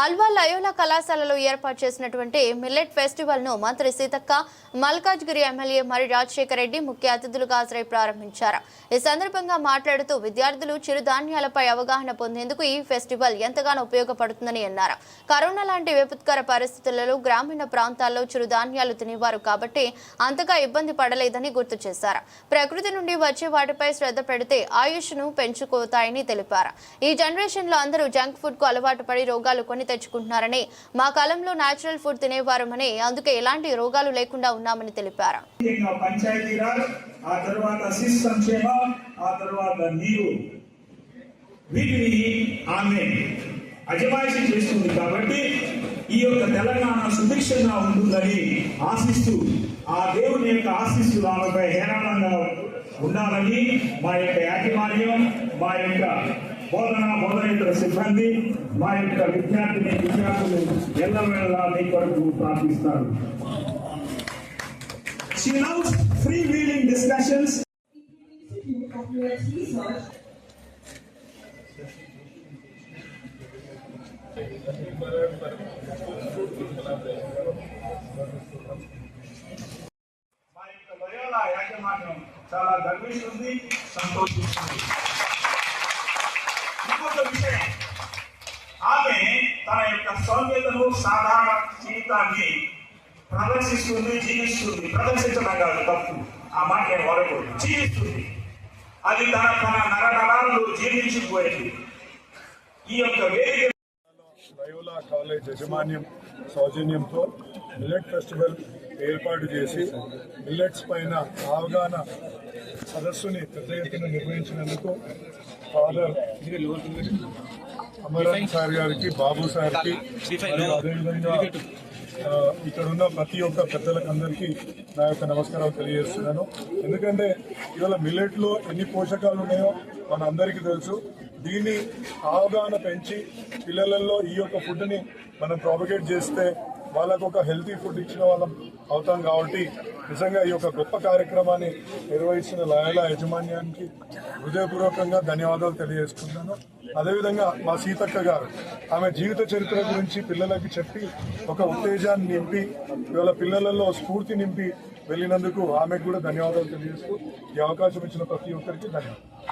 Alva Loyola కళాశాలలో ఏర్పాటు చేసినటువంటి మిల్లెట్ ఫెస్టివల్ను మంత్రి సీతక్క మల్కాజ్గిరి ఎమ్మెల్యే మరి రాజశేఖర రెడ్డి ముఖ్య అతిథులుగా హాజరై ప్రారంభించారు. ఈ సందర్భంగా మాట్లాడుతూ విద్యార్థులు చిరుధాన్యాలపై అవగాహన పొందేందుకు ఈ ఫెస్టివల్ ఎంతగానో ఉపయోగపడుతుందని అన్నారు. కరోనా లాంటి విపత్కర పరిస్థితులలో గ్రామీణ ప్రాంతాల్లో చిరుధాన్యాలు తినేవారు కాబట్టి అంతగా ఇబ్బంది పడలేదని గుర్తు చేశారు. ప్రకృతి నుండి వచ్చే వాటిపై శ్రద్ధ పెడితే ఆయుష్ను పెంచుకోతాయని తెలిపారు. ఈ జనరేషన్లో అందరూ జంక్ ఫుడ్కు అలవాటు పడి రోగాలు కొని తెచ్చుకుంటున్నారని మా కాలంలో న్యాచురల్ ఫుడ్ తినేవారమని అందుకే ఎలాంటి రోగాలు లేకుండా ఉన్నామని తెలిపారు. ఆ తర్వాత శిశు సంక్షేమ ఆ తర్వాత నీరు. వీటిని ఆమె అజమాయిషి చేస్తుంది కాబట్టి ఈ యొక్క తెలంగాణ సుభిక్షంగా ఉంటుందని ఆశిస్తూ ఆ దేవుని యొక్క ఆశీస్సులు ఆమెపై హేరాళంగా ఉండాలని మా యొక్క యాజమాన్యం మా యొక్క బోధన బోధనేతర సిబ్బంది మా యొక్క విద్యార్థిని విద్యార్థులు ఎల్లవేళలా మీ కొరకు ప్రార్థిస్తారు She loves freewheeling discussions. మా యొక్క లయోలా యాజమాన్యం చాలా గర్విస్తుంది సంతోషిస్తుంది సౌమ్యతను సాధారణ జీవితాన్ని ప్రదర్శిస్తుంది జీవిస్తుంది. ప్రదర్శించడం కాదు తప్పు. ఆ మాట నేను వాడకూడదు. జీవిస్తుంది. అది తన తన నరనరాలు జీర్ణించిపోయింది. ఈ యొక్క వేదిక లయోలా కాలేజ్ యజమాన్యం సౌజన్యంతో మిల్లెట్ ఫెస్టివల్ ఏర్పాటు చేసి మిల్లెట్స్ పైన అవగాహన సదస్సుని పెద్ద ఎత్తున నిర్వహించినందుకు ఫాదర్ అమరన్ సార్ గారికి బాబు సార్కి అదేవిధంగా ఇక్కడ ఉన్న ప్రతి ఒక్క పెద్దలకు అందరికీ నా యొక్క నమస్కారాలు తెలియజేస్తున్నాను. ఎందుకంటే ఇవాళ మిల్లెట్లో ఎన్ని పోషకాలు ఉన్నాయో మన అందరికీ తెలుసు. దీన్ని అవగాహన పెంచి పిల్లలలో ఈ యొక్క ఫుడ్ని మనం ప్రాపగేట్ చేస్తే వాళ్ళకు ఒక హెల్తీ ఫుడ్ ఇచ్చిన వాళ్ళం అవుతాం కాబట్టి నిజంగా ఈ యొక్క గొప్ప కార్యక్రమాన్ని నిర్వహిస్తున్న లయల యాజమాన్యానికి హృదయపూర్వకంగా ధన్యవాదాలు తెలియజేసుకుంటున్నాను. అదేవిధంగా మా సీతక్క గారు ఆమె జీవిత చరిత్ర గురించి పిల్లలకి చెప్పి ఒక ఉత్తేజాన్ని నింపి ఇవాళ పిల్లలలో స్ఫూర్తి నింపి వెళ్ళినందుకు ఆమెకు కూడా ధన్యవాదాలు తెలియజేస్తూ ఈ అవకాశం ఇచ్చిన ప్రతి ఒక్కరికి ధన్యవాదాలు.